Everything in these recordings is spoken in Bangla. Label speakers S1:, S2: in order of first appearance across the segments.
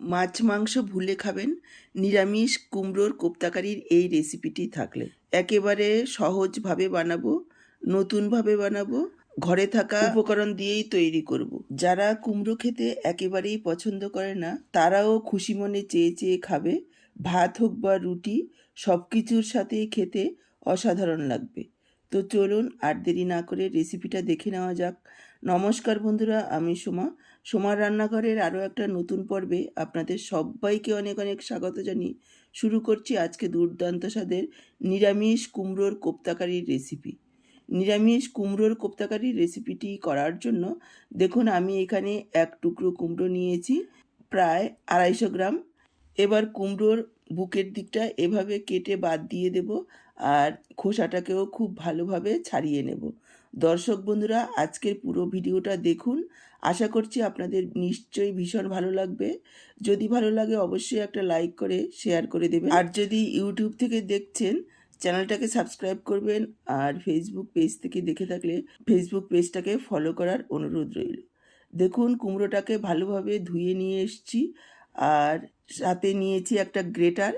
S1: মাছ, মাংস ভুলে খাবেন, নিরামিষ কুমড়োর কোপ্তাকারির এই রেসিপিটি থাকলে। একেবারে সহজভাবে বানাবো, নতুনভাবে বানাবো, ঘরে থাকা উপকরণ দিয়েই তৈরি করব। যারা কুমড়ো খেতে একেবারেই পছন্দ করে না, তারাও খুশি মনে চেয়ে চেয়ে খাবে। ভাত হোক বা রুটি সব কিছুর সাথে খেতে অসাধারণ লাগবে। তো চলুন আর দেরি না করে রেসিপিটা দেখে নেওয়া যাক। নমস্কার বন্ধুরা, আমি সোমা। সোমার রান্নাঘরের আরও একটা নতুন পর্বে আপনাদের সবাইকে অনেক অনেক স্বাগত জানিয়ে শুরু করছি আজকে দুর্দান্ত স্বাদের নিরামিষ কুমড়োর কোপ্তাকারির রেসিপি। নিরামিষ কুমড়োর কোপ্তাকারির রেসিপিটি করার জন্য দেখুন আমি এখানে এক টুকরো কুমড়ো নিয়েছি, প্রায় আড়াইশো গ্রাম। এবার কুমড়োর বুকের দিকটা এভাবে কেটে বাদ দিয়ে দেব আর খোসাটাকেও খুব ভালোভাবে ছাড়িয়ে নেব। দর্শক বন্ধুরা, আজকের পুরো ভিডিওটা দেখুন। আশা করছি আপনাদের নিশ্চয়ই ভীষণ ভালো লাগবে। যদি ভালো লাগে অবশ্যই একটা লাইক করে, শেয়ার করে দেবেন। আর যদি ইউটিউব থেকে দেখছেন, চ্যানেলটাকে সাবস্ক্রাইব করবেন আর ফেসবুক পেজ থেকে দেখে থাকলে ফেসবুক পেজটাকে ফলো করার অনুরোধ রইল। দেখুন, কুমড়োটাকে ভালোভাবে ধুয়ে নিয়ে এসছি। আর সাথে নিয়েছি একটা গ্রেটার।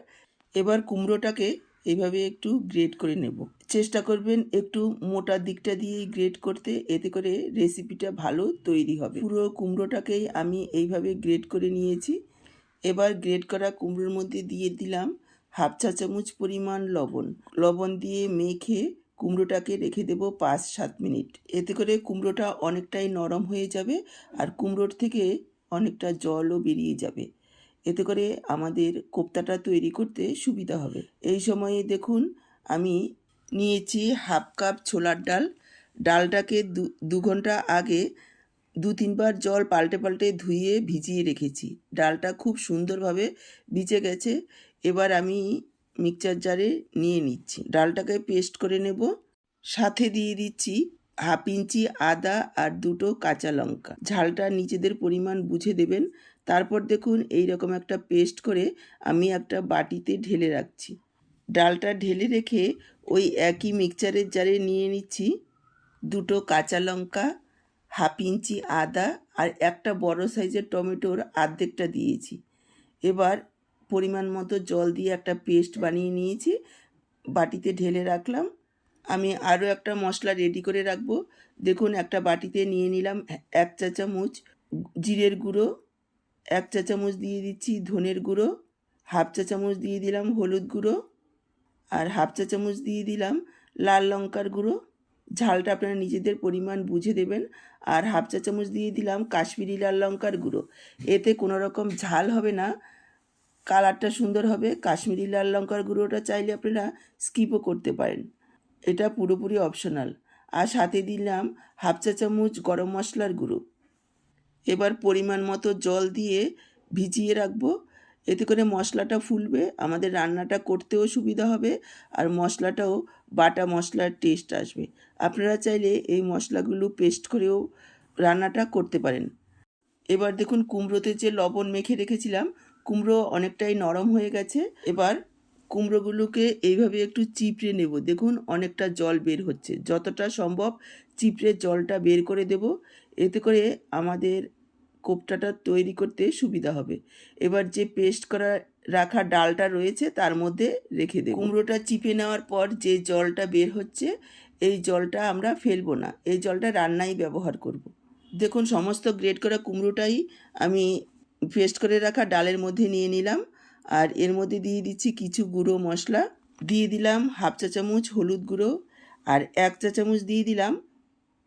S1: এবার কুমড়োটাকে এইভাবে একটু গ্রেট করে নেব। চেষ্টা করবেন একটু মোটা দিকটা দিয়ে গ্রেট করতে, এতে করে রেসিপিটা ভালো তৈরি হবে। পুরো কুমড়োটাকেই আমি এইভাবে গ্রেট করে নিয়েছি। এবার গ্রেট করা কুমড়োর মধ্যে দিয়ে দিলাম হাফ চা চামচ পরিমাণ লবণ। লবণ দিয়ে মেখে কুমড়োটাকে রেখে দেবো পাঁচ সাত মিনিট। এতে করে কুমড়োটা অনেকটাই নরম হয়ে যাবে আর কুমড়োর থেকে অনেকটা জলও বেরিয়ে যাবে। এতে করে আমাদের কোপ্তাটা তৈরি করতে সুবিধা হবে। এই সময়ে দেখুন, আমি নিয়েছি হাফ কাপ ছোলার ডাল। ডালটাকে দু দু ঘণ্টা আগে দু তিনবার জল পাল্টে পাল্টে ধুয়ে ভিজিয়ে রেখেছি। ডালটা খুব সুন্দরভাবে ভিজে গেছে। এবার আমি মিক্সচার জারে নিয়ে নিচ্ছি। ডালটাকে পেস্ট করে নেব। সাথে দিয়ে দিচ্ছি হাফ ইঞ্চি আদা আর দুটো কাঁচা লঙ্কা। ঝালটা নিজেদের পরিমাণ বুঝে দেবেন। তারপর দেখুন এই রকম একটা পেস্ট করে আমি একটা বাটিতে ঢেলে রাখছি। ডালটা ঢেলে রেখে ওই একই মিক্সচারের জারে নিয়ে নিচ্ছি। দুটো কাঁচা লঙ্কা, হাফ ইঞ্চি আদা আর একটা বড় সাইজের টমেটোর আর্ধেকটা দিয়েছি। এবার পরিমাণ মতো জল দিয়ে একটা পেস্ট বানিয়ে নিয়েছি। বাটিতে ঢেলে রাখলাম। আমি আরও একটা মশলা রেডি করে রাখব। দেখুন একটা বাটিতে নিয়ে নিলাম এক চা চামচ জিরের গুঁড়ো এক চা চামচ দিয়ে দিচ্ছি ধনের গুঁড়ো, হাফ চা চামচ দিয়ে দিলাম হলুদ গুঁড়ো আর হাফ চা চামচ দিয়ে দিলাম লাল লঙ্কার গুঁড়ো। ঝালটা আপনারা নিজেদের পরিমাণ বুঝে দেবেন। আর হাফ চা চামচ দিয়ে দিলাম কাশ্মীরি লাল লঙ্কার গুঁড়ো। এতে কোনো রকম ঝাল হবে না, কালারটা সুন্দর হবে। কাশ্মীরি লাল লঙ্কার গুঁড়োটা চাইলে আপনারা স্কিপও করতে পারেন। এটা পুরোপুরি অপশনাল। আর সাথে দিলাম হাফ চা চামচ গরম মশলার গুঁড়ো। এবার পরিমাণ মতো জল দিয়ে ভিজিয়ে রাখব। এতে করে মশলাটা ফুলবে, আমাদের রান্নাটা করতেও সুবিধা হবে আর মশলাটাও, বাটা মশলার টেস্ট আসবে। আপনারা চাইলে এই মশলাগুলো পেস্ট করেও রান্নাটা করতে পারেন। এবার দেখুন কুমড়োতে যে লবণ মেখে রেখেছিলাম, কুমড়ো অনেকটাই নরম হয়ে গেছে। এবার কুমড়োগুলোকে এইভাবে একটু চিপড়ে নেব। দেখুন অনেকটা জল বের হচ্ছে। যতটা সম্ভব চিপড়ে জলটা বের করে দেব। এতে করে আমাদের কোপ্তাটা তৈরি করতে সুবিধা হবে। এবার যে পেস্ট করা, রাখা ডালটা রয়েছে তার মধ্যে রেখে দেব। কুমড়োটা চিপে নেওয়ার পর যে জলটা বের হচ্ছে, এই জলটা আমরা ফেলব না। এই জলটা রান্নায় ব্যবহার করব। দেখুন, সমস্ত গ্রেড করা কুমড়োটাই আমি পেস্ট করে রাখা ডালের মধ্যে নিয়ে নিলাম। আর এর মধ্যে দিয়ে দিচ্ছি কিছু গুঁড়ো মশলা। দিয়ে দিলাম হাফ চা চামচ হলুদ গুঁড়ো। আর এক চা চামচ দিয়ে দিলাম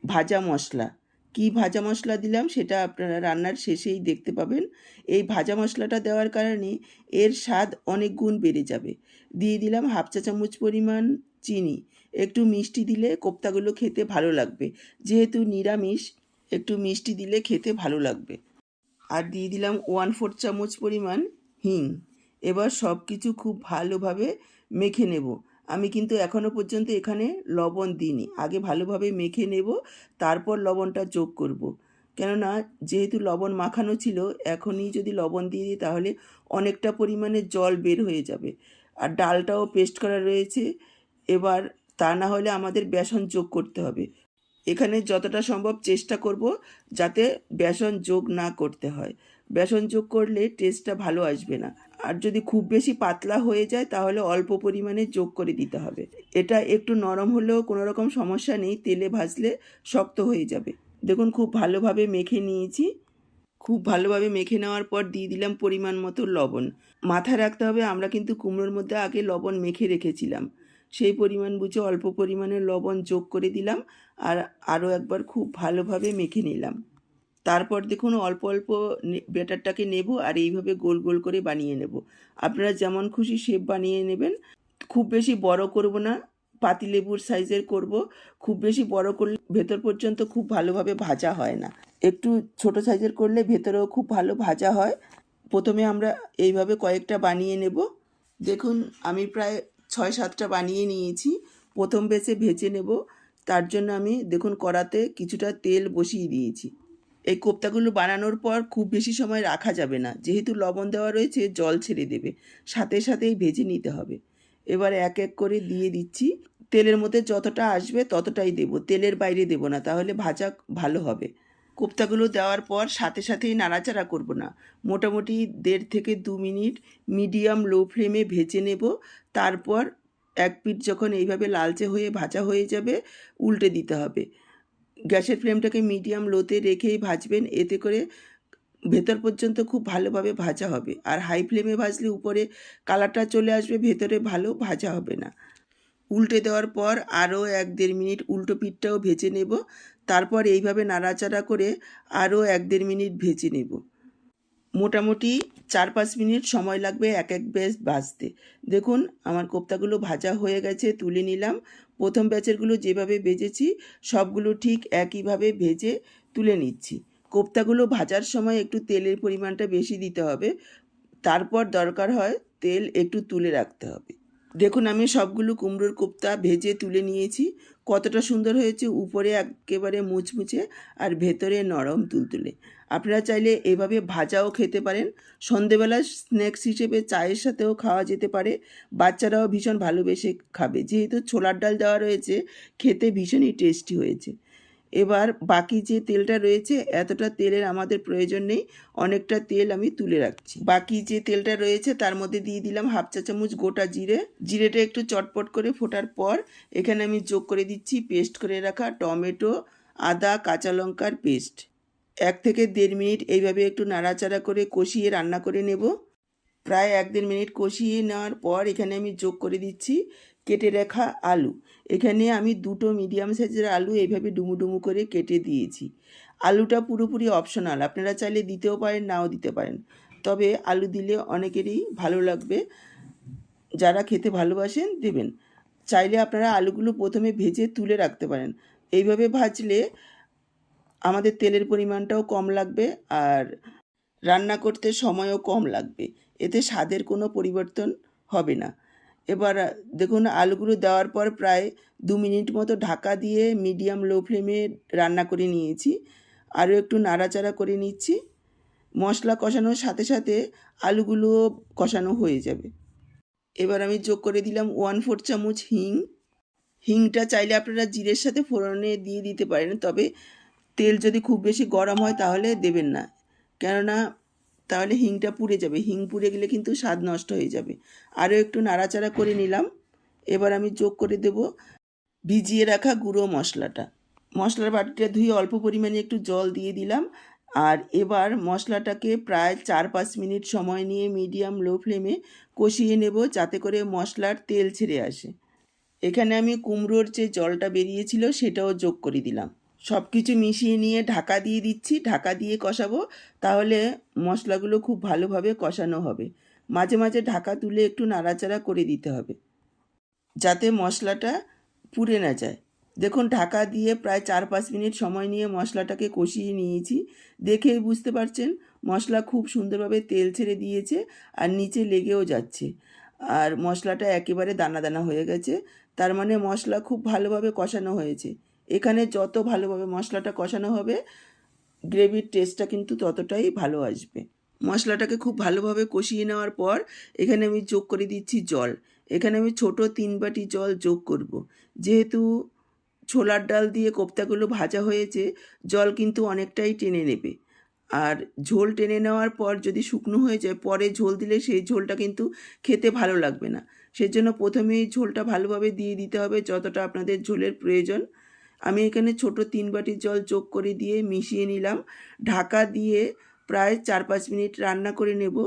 S1: ভাজা মশলা। কি ভাজা মশলা দিলাম সেটা আপনারা রান্নার শেষেই দেখতে পাবেন। এই ভাজা মশলাটা দেওয়ার কারণে এর স্বাদ অনেক গুণ বেড়ে যাবে। দিয়ে দিলাম হাফ চা চামচ পরিমাণ চিনি। একটু মিষ্টি দিলে কোপ্তাগুলো খেতে ভালো লাগবে। যেহেতু নিরামিষ, একটু মিষ্টি দিলে খেতে ভালো লাগবে। আর দিয়ে দিলাম ওয়ান ফোর চামচ পরিমাণ হিং। এবার সব কিছু খুব ভালোভাবে মেখে নেব। আমি কিন্তু এখনও পর্যন্ত এখানে লবণ দিইনি। আগে ভালোভাবে মেখে নেব, তারপর লবণটা যোগ করব। কেননা, যেহেতু লবণ মাখানো ছিল, এখনই যদি লবণ দিয়ে দিই তাহলে অনেকটা পরিমাণে জল বের হয়ে যাবে। আর ডালটাও পেস্ট করা রয়েছে। এবার তা না হলে আমাদের বেসন যোগ করতে হবে। এখানে যতটা সম্ভব চেষ্টা করব যাতে বেসন যোগ না করতে হয়। বেসন যোগ করলে টেস্টটা ভালো আসবে না। আর যদি খুব বেশি পাতলা হয়ে যায়, তাহলে অল্প পরিমাণে যোগ করে দিতে হবে। এটা একটু নরম হলেও কোনো রকম সমস্যা নেই, তেলে ভাজলে শক্ত হয়ে যাবে। দেখুন, খুব ভালোভাবে মেখে নিয়েছি। খুব ভালোভাবে মেখে নেওয়ার পর দিয়ে দিলাম পরিমাণ মতো লবণ। মাথায় রাখতে হবে, আমরা কিন্তু কুমড়োর মধ্যে আগে লবণ মেখে রেখেছিলাম। সেই পরিমাণ বুঝে অল্প পরিমাণে লবণ যোগ করে দিলাম আর আরও একবার খুব ভালোভাবে মেখে নিলাম। তারপর দেখুন অল্প অল্প ব্যাটারটাকে নেব আর এইভাবে গোল গোল করে বানিয়ে নেব। আপনারা যেমন খুশি শেপ বানিয়ে নেবেন। খুব বেশি বড় করব না পাতিলেবুর সাইজের করব। খুব বেশি বড় করলে ভেতর পর্যন্ত খুব ভালোভাবে ভাজা হয় না। একটু ছোট সাইজের করলে ভেতরেও খুব ভালো ভাজা হয়। প্রথমে আমরা এইভাবে কয়েকটা বানিয়ে নেব। দেখুন আমি প্রায় ছয় সাতটা বানিয়ে নিয়েছি। প্রথম বেচে ভেজে নেব। তার জন্য আমি দেখুন কড়াতে কিছুটা তেল বসিয়ে দিয়েছি। এই কোপ্তাগুলো বানানোর পর খুব বেশি সময় রাখা যাবে না। যেহেতু লবণ দেওয়া রয়েছে, জল ছেড়ে দেবে। সাথে সাথেই ভেজে নিতে হবে। এবার এক এক করে দিয়ে দিচ্ছি। তেলের মধ্যে যতটা আসবে ততটাই দেব। তেলের বাইরে দেব না, তাহলে ভাজা ভালো হবে। কোপ্তাগুলো দেওয়ার পর সাথে সাথেই নাড়াচাড়া করব না। মোটামুটি দেড় থেকে দু মিনিট মিডিয়াম লো ফ্লেমে ভেজে নেব। তারপর এক পিঠ যখন এইভাবে লালচে হয়ে ভাজা হয়ে যাবে, উল্টে দিতে হবে। গ্যাসের ফ্লেমটাকে মিডিয়াম লোতে রেখেই ভাজবেন। এতে করে ভেতর পর্যন্ত খুব ভালোভাবে ভাজা হবে। আর হাই ফ্লেমে ভাজলে উপরে কালারটা চলে আসবে, ভেতরে ভালো ভাজা হবে না। উল্টে দেওয়ার পর আরও এক দেড় মিনিট উল্টো পিঠটাও ভেজে নেব। তারপর এইভাবে নাড়াচাড়া করে আরও এক দেড় মিনিট ভেজে নেব। মোটামুটি চার পাঁচ মিনিট সময় লাগবে এক এক ব্যাচ ভাজতে দেখুন, আমার কোপ্তাগুলো ভাজা হয়ে গেছে, তুলে নিলাম। প্রথম ব্যাচেরগুলো যেভাবে ভেজেছি সবগুলো ঠিক একইভাবে ভেজে তুলে নিচ্ছি। কোপ্তাগুলো ভাজার সময় একটু তেলের পরিমাণটা বেশি দিতে হবে। তারপর দরকার হয় তেল একটু তুলে রাখতে হবে। দেখুন, আমি সবগুলো কুমড়োর কোপ্তা ভেজে তুলে নিয়েছি। কতটা সুন্দর হয়েছে উপরে একেবারে মুচমুচে আর ভেতরে নরম তুলতুলে। আপনারা চাইলে এভাবে ভাজাও খেতে পারেন। সন্ধেবেলা স্ন্যাক্স হিসেবে চায়ের সাথেও খাওয়া যেতে পারে। বাচ্চারাও ভীষণ ভালোবেসে খাবে। যেহেতু ছোলার ডাল দেওয়া রয়েছে, খেতে ভীষণই টেস্টি হয়েছে। এবার বাকি যে তেলটা রয়েছে, এতটা তেলের আমাদের প্রয়োজন নেই। অনেকটা তেল আমি তুলে রাখছি। বাকি যে তেলটা রয়েছে, তার মধ্যে দিয়ে দিলাম হাফ চা চামচ গোটা জিরে। জিরেটা একটু চটপট করে ফোটার পর, এখানে আমি যোগ করে দিচ্ছি পেস্ট করে রাখা টমেটো, আদা, কাঁচা লঙ্কার পেস্ট। এক থেকে দেড় মিনিট এইভাবে একটু নাড়াচাড়া করে কষিয়ে রান্না করে নেব। প্রায় এক দেড় মিনিট কষিয়ে নেওয়ার পর এখানে আমি যোগ করে দিচ্ছি কেটে রাখা আলু। এখানে আমি দুটো মিডিয়াম সাইজের আলু এইভাবে ডুমু ডুমু করে কেটে দিয়েছি। আলুটা পুরোপুরি অপশনাল আপনারা চাইলে দিতেও পারেন, নাও দিতে পারেন। তবে আলু দিলে অনেকেরই ভালো লাগবে। যারা খেতে ভালোবাসেন, দেবেন। চাইলে আপনারা আলুগুলো প্রথমে ভেজে তুলে রাখতে পারেন। এইভাবে ভাজলে আমাদের তেলের পরিমাণটাও কম লাগবে আর রান্না করতে সময়ও কম লাগবে। এতে স্বাদের কোনো পরিবর্তন হবে না। এবার, দেখুন, আলুগুলো দেওয়ার পর প্রায় দু মিনিট মতো ঢাকা দিয়ে মিডিয়াম লো ফ্লেমে রান্না করে নিয়েছি। আরও একটু নাড়াচাড়া করে নিচ্ছি। মশলা কষানোর সাথে সাথে আলুগুলোও কষানো হয়ে যাবে। এবার আমি যোগ করে দিলাম ওয়ান ফোর চামচ হিং। হিংটা চাইলে আপনারা জিরের সাথে ফোড়নে দিয়ে দিতে পারেন, তবে তেল যদি খুব বেশি গরম হয় তাহলে দেবেন না। কেননা তাহলে হিংটা পুড়ে যাবে। হিং পুড়ে গেলে কিন্তু স্বাদ নষ্ট হয়ে যাবে। আরও একটু নাড়াচাড়া করে নিলাম। এবার আমি যোগ করে দেব ভিজিয়ে রাখা গুঁড়ো মশলাটা। মশলার বাটিটা ধুয়ে অল্প পরিমাণে একটু জল দিয়ে দিলাম। আর এবার মশলাটাকে প্রায় চার পাঁচ মিনিট সময় নিয়ে মিডিয়াম লো ফ্লেমে কষিয়ে নেব যাতে করে মশলার তেল ছেড়ে আসে। এখানে আমি কুমড়োর যে জলটা বেরিয়েছিল সেটাও যোগ করে দিলাম। সব কিছু মিশিয়ে নিয়ে ঢাকা দিয়ে দিচ্ছি। ঢাকা দিয়ে কষাবো। তাহলে মশলাগুলো খুব ভালোভাবে কষানো হবে। মাঝে মাঝে ঢাকা তুলে একটু নাড়াচাড়া করে দিতে হবে। যাতে মশলাটা পুড়ে না যায়। দেখুন, ঢাকা দিয়ে প্রায় চার পাঁচ মিনিট সময় নিয়ে মশলাটাকে কষিয়ে নিয়েছি। দেখেই বুঝতে পারছেন, মশলা খুব সুন্দরভাবে তেল ছেড়ে দিয়েছে আর নিচে লেগেও যাচ্ছে। আর মশলাটা একেবারে দানা দানা হয়ে গেছে। তার মানে মশলা খুব ভালোভাবে কষানো হয়েছে। এখানে যত ভালোভাবে মশলাটা কষানো হবে, গ্রেভির টেস্টটা কিন্তু ততটাই ভালো আসবে। মশলাটাকে খুব ভালোভাবে কষিয়ে নেওয়ার পর, এখানে আমি যোগ করে দিচ্ছি জল। এখানে আমি ছোট তিন বাটি জল যোগ করব। যেহেতু ছোলার ডাল দিয়ে কোপ্তাগুলো ভাজা হয়েছে, জল কিন্তু অনেকটাই টেনে নেবে। আর ঝোল টেনে নেওয়ার পর যদি শুকনো হয়ে যায়, পরে ঝোল দিলে সেই ঝোলটা কিন্তু খেতে ভালো লাগবে না। সেজন্য প্রথমেই ঝোলটা ভালোভাবে দিয়ে দিতে হবে, যতটা আপনাদের ঝোলের প্রয়োজন। আমি এখানে ছোট তিন বাটি জল যোগ করে দিয়ে মিশিয়ে নিলাম। ঢাকা দিয়ে প্রায় চার পাঁচ মিনিট রান্না করে নেব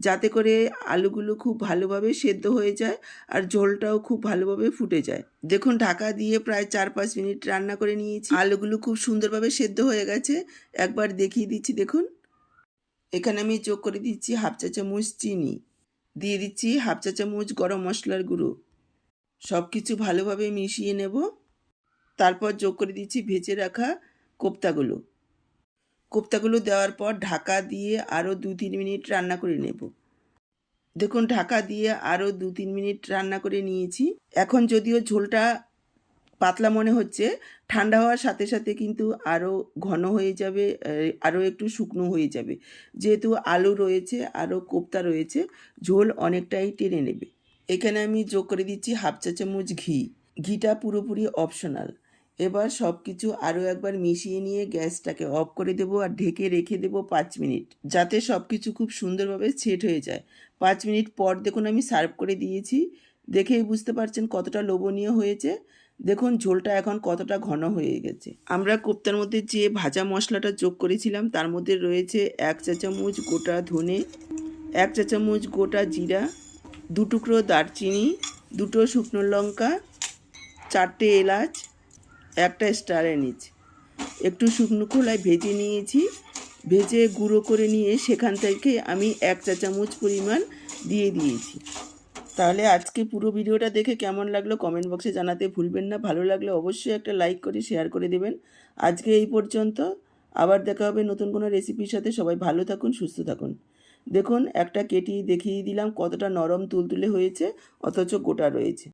S1: যাতে করে আলুগুলো খুব ভালোভাবে সেদ্ধ হয়ে যায় আর ঝোলটাও খুব ভালোভাবে ফুটে যায়। দেখুন, ঢাকা দিয়ে প্রায় চার পাঁচ মিনিট রান্না করে নিয়েছি। আলুগুলো খুব সুন্দরভাবে সেদ্ধ হয়ে গেছে। একবার দেখিয়ে দিচ্ছি, দেখুন। এখানে আমি যোগ করে দিচ্ছি হাফ চা চামচ চিনি। দিয়ে দিচ্ছি হাফ চা চামচ গরম মশলার গুঁড়ো। সব কিছু ভালোভাবে মিশিয়ে নেব। তারপর যোগ করে দিচ্ছি ভেজে রাখা কোপ্তাগুলো। কোপ্তাগুলো দেওয়ার পর ঢাকা দিয়ে আরও দু তিন মিনিট রান্না করে নেব। দেখুন, ঢাকা দিয়ে আরও দু তিন মিনিট রান্না করে নিয়েছি। এখন যদিও ঝোলটা পাতলা মনে হচ্ছে, ঠান্ডা হওয়ার সাথে সাথে কিন্তু আরও ঘন হয়ে যাবে আরও একটু শুকনো হয়ে যাবে। যেহেতু আলু রয়েছে আরও কোপ্তা রয়েছে, ঝোল অনেকটাই টেনে নেবে। এখানে আমি যোগ করে দিচ্ছি হাফ চা চামচ ঘি। ঘিটা পুরোপুরি অপশনাল এবার সব কিছু আরও একবার মিশিয়ে নিয়ে গ্যাসটাকে অফ করে দেবো আর ঢেকে রেখে দেবো পাঁচ মিনিট, যাতে সব কিছু খুব সুন্দরভাবে সেট হয়ে যায়। পাঁচ মিনিট পর দেখুন আমি সার্ভ করে দিয়েছি। দেখেই বুঝতে পারছেন কতটা লোভনীয় হয়েছে। দেখুন ঝোলটা এখন কতটা ঘন হয়ে গেছে। আমরা কোপ্তার মধ্যে যে ভাজা মশলাটা যোগ করেছিলাম, তার মধ্যে রয়েছে এক চা চামচ গোটা ধনে, এক চা চামচ গোটা জিরা, দু টুকরো দারচিনি, দুটো শুকনো লঙ্কা, চারটে এলাচ একটা স্টার এনিচ একটু শুকনো খোলায় ভেজে নিয়েছি। ভেজে গুঁড়ো করে নিয়ে সেখান থেকে আমি এক চা চামচ পরিমাণ দিয়ে দিয়েছি। তাহলে আজকে পুরো ভিডিওটা দেখে কেমন লাগল কমেন্ট বক্সে জানাতে ভুলবেন না। ভালো লাগলে অবশ্যই একটা লাইক করে, শেয়ার করে দেবেন। আজকে এই পর্যন্ত। আবার দেখা হবে নতুন কোনো রেসিপির সাথে। সবাই ভালো থাকুন, সুস্থ থাকুন। দেখুন, একটা কেটি দেখিয়ে দিলাম কতটা নরম তুলতুলে হয়েছে, অথচ গোটা রয়েছে।